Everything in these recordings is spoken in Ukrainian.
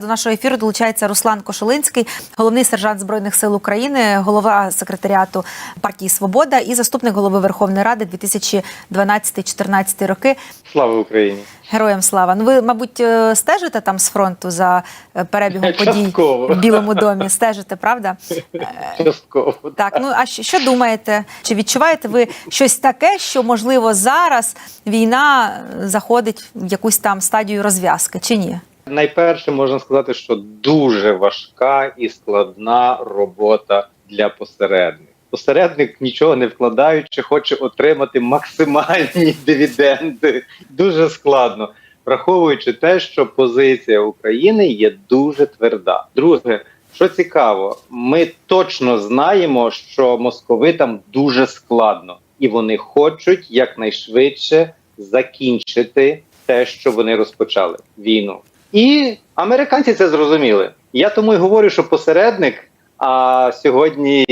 До нашого ефіру долучається Руслан Кошулинський, головний сержант збройних сил України, голова секретаріату партії Свобода і заступник голови Верховної Ради 2012-2014 роки. Слава Україні! Героям слава! Ну ви, мабуть, е, стежите там з фронту за е, перебігом подій в Білому домі. Стежите, правда? Е, Частково. Так, ну а що, що думаєте? Чи відчуваєте ви щось таке, що можливо зараз війна заходить в якусь там стадію розв'язки, чи ні? Найперше можна сказати, що дуже важка і складна робота для посередників. Посередник нічого не вкладаючи, хоче отримати максимальні дивіденди. Дуже складно, враховуючи те, що позиція України є дуже тверда. Друге, що цікаво, ми точно знаємо, що московитам дуже складно, і вони хочуть якнайшвидше закінчити те, що вони розпочали війну. І американці це зрозуміли. Я тому й говорю, що посередник, а сьогодні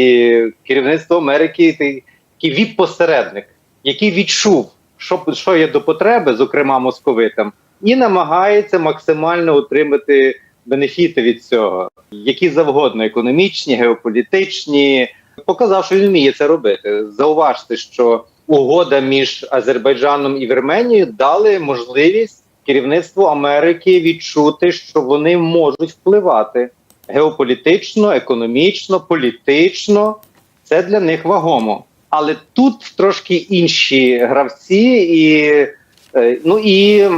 керівництво Америки такий віп-посередник, який відчув, що, що є до потреби, зокрема московитам, і намагається максимально отримати бенефіти від цього, які завгодно економічні, геополітичні. Показав, що він вміє це робити. Зауважте, що угода між Азербайджаном і Вірменією дали можливість керівництву Америки відчути, що вони можуть впливати геополітично, економічно, політично. Це для них вагомо. Але тут трошки інші гравці, і е, ну і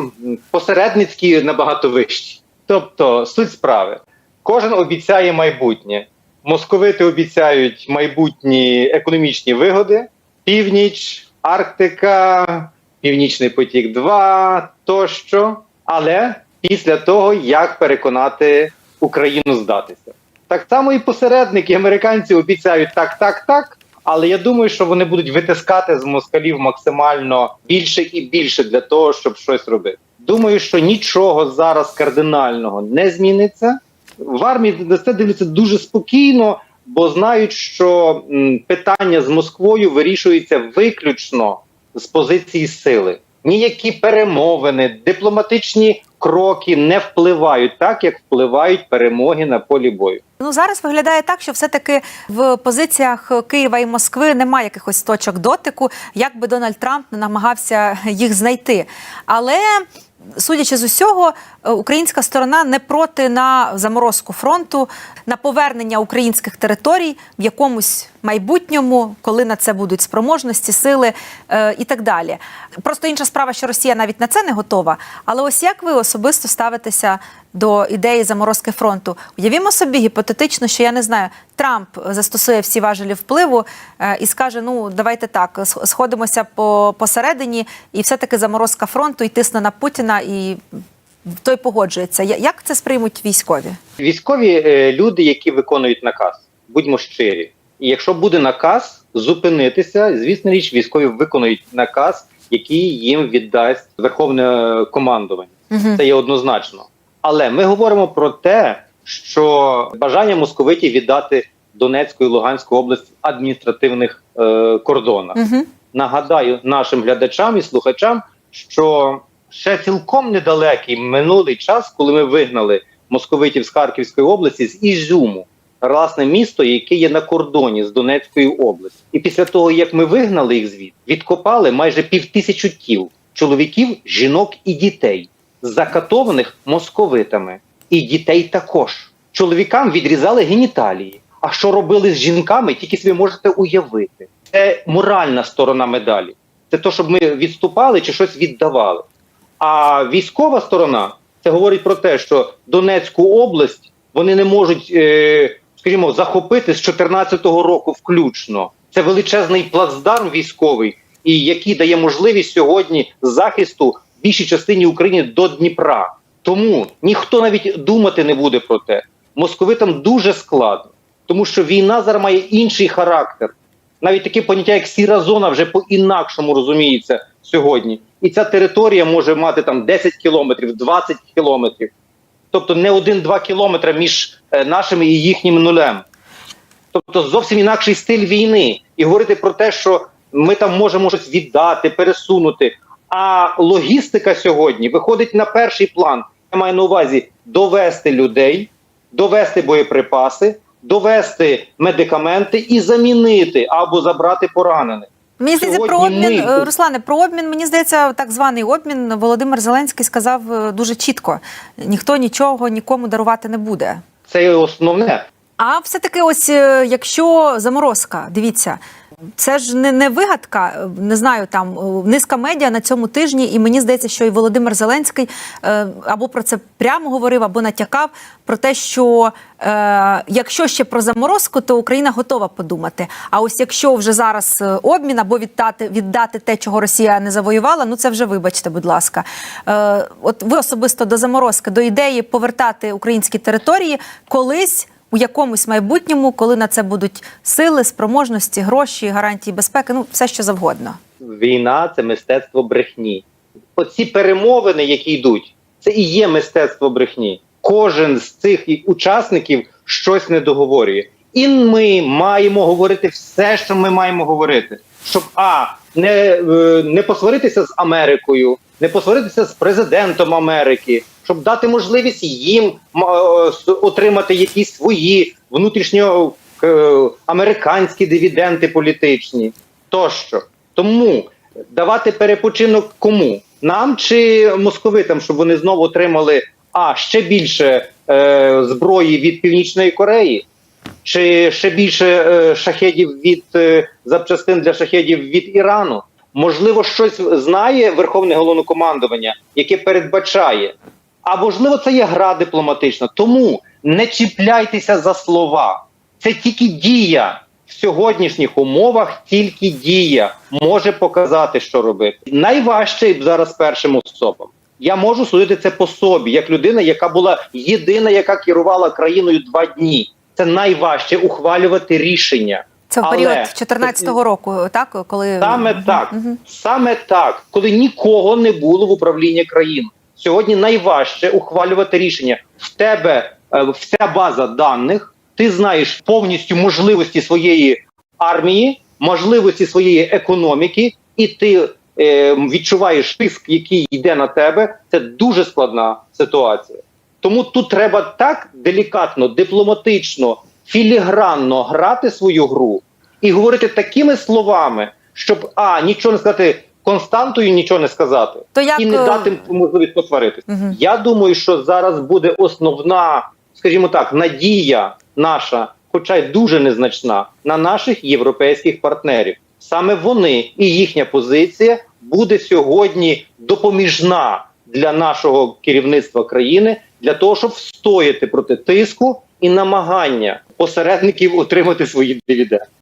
посередницькі набагато вищі. Тобто, суть справи, кожен обіцяє майбутнє. Московити обіцяють майбутні економічні вигоди, північ, Арктика, Північний потік 2 тощо. Але після того, як переконати Україну здатися. Так само і посередники, американці обіцяють так, так, так. Але я думаю, що вони будуть витискати з москалів максимально більше і більше для того, щоб щось робити. Думаю, що нічого зараз кардинального не зміниться. В армії на це дивляться дуже спокійно, бо знають, що питання з Москвою вирішується виключно з позиції сили. Ніякі перемовини, дипломатичні кроки не впливають так, як впливають перемоги на полі бою. Ну зараз виглядає так, що все-таки в позиціях Києва і Москви немає якихось точок дотику, як би Дональд Трамп не намагався їх знайти. Але судячи з усього, українська сторона не проти на заморозку фронту, на повернення українських територій в якомусь майбутньому, коли на це будуть спроможності, сили е, і так далі. Просто інша справа, що Росія навіть на це не готова. Але ось як ви особисто ставитеся до ідеї заморозки фронту? Уявімо собі гіпотетично, що я не знаю, Трамп застосує всі важелі впливу е, і скаже: ну давайте так, сх- сходимося по посередині, і все-таки заморозка фронту і тисне на Путіна, і той погоджується. Як це сприймуть військові? Військові е, люди, які виконують наказ, будьмо щирі. І якщо буде наказ зупинитися, звісно річ, військові виконують наказ, який їм віддасть верховне командування. Угу. Це є однозначно. Але ми говоримо про те, що бажання московитів віддати Донецьку і Луганську область в адміністративних е, кордонах. Угу. Нагадаю нашим глядачам і слухачам, що ще цілком недалекий минулий час, коли ми вигнали московитів з Харківської області з Ізюму, власне місто, яке є на кордоні з Донецькою областю. І після того, як ми вигнали їх звід, відкопали майже півтисячу тіл чоловіків, жінок і дітей, закатованих московитами, і дітей також. Чоловікам відрізали геніталії. А що робили з жінками, тільки собі можете уявити. Це моральна сторона медалі. Це то, щоб ми відступали чи щось віддавали. А військова сторона це говорить про те, що Донецьку область вони не можуть, е, скажімо, захопити з 2014 року включно. Це величезний плацдарм військовий, і який дає можливість сьогодні захисту більшій частині України до Дніпра. Тому ніхто навіть думати не буде про те. Московитам дуже складно, тому що війна зараз має інший характер. Навіть таке поняття, як сіра зона, вже по-інакшому розуміється сьогодні. І ця територія може мати там 10 кілометрів, 20 кілометрів. Тобто не один-два кілометри між е, нашими і їхнім нулем. Тобто зовсім інакший стиль війни. І говорити про те, що ми там можемо щось віддати, пересунути. А логістика сьогодні виходить на перший план. Я маю на увазі довести людей, довести боєприпаси, довести медикаменти і замінити або забрати поранених. Мені здається, про обмін ми- е, Руслане, про обмін. Мені здається, так званий обмін Володимир Зеленський сказав е, дуже чітко: ніхто нічого нікому дарувати не буде. Це основне. А все-таки, ось е, якщо заморозка, дивіться, це ж не, не вигадка, не знаю, там е, низка медіа на цьому тижні, і мені здається, що і Володимир Зеленський е, або про це прямо говорив, або натякав про те, що е, якщо ще про заморозку, то Україна готова подумати. А ось якщо вже зараз е, обмін або віддати, віддати те, чого Росія не завоювала, ну це вже вибачте, будь ласка. Е, от ви особисто до заморозки, до ідеї повертати українські території колись у якомусь майбутньому, коли на це будуть сили, спроможності, гроші, гарантії безпеки, ну все що завгодно. Війна це мистецтво брехні. Оці перемовини, які йдуть, це і є мистецтво брехні. Кожен з цих учасників щось не договорює. І ми маємо говорити все, що ми маємо говорити, щоб а не, е, не посваритися з Америкою, не посваритися з президентом Америки, щоб дати можливість їм е, отримати якісь свої внутрішньо е, американські дивіденди політичні тощо. Тому давати перепочинок кому? Нам чи московитам, щоб вони знову отримали а ще більше е, зброї від Північної Кореї, чи ще більше е, шахедів від е, запчастин для шахедів від Ірану? Можливо, щось знає Верховне головнокомандування, яке передбачає. А можливо, це є гра дипломатична. Тому не чіпляйтеся за слова. Це тільки дія в сьогоднішніх умовах, тільки дія може показати, що робити. Найважче зараз першим особам. Я можу судити це по собі, як людина, яка була єдина, яка керувала країною два дні. Це найважче ухвалювати рішення. Це в Але період 14-го року, так коли Саме так, саме так, коли нікого не було в управлінні країн. Сьогодні найважче ухвалювати рішення. В тебе е, вся база даних, ти знаєш повністю можливості своєї армії, можливості своєї економіки, і ти е, відчуваєш тиск, який йде на тебе. Це дуже складна ситуація. Тому тут треба так делікатно, дипломатично, філігранно грати свою гру і говорити такими словами, щоб а нічого не сказати константою, нічого не сказати, То як, і не е, дати можливість посваритися. Мгм. Я думаю, що зараз буде основна, скажімо так, надія наша, хоча й дуже незначна, на наших європейських партнерів. Саме вони і їхня позиція буде сьогодні допоміжна для нашого керівництва країни для того, щоб встояти проти тиску і намагання посередників отримати свої дивіденди.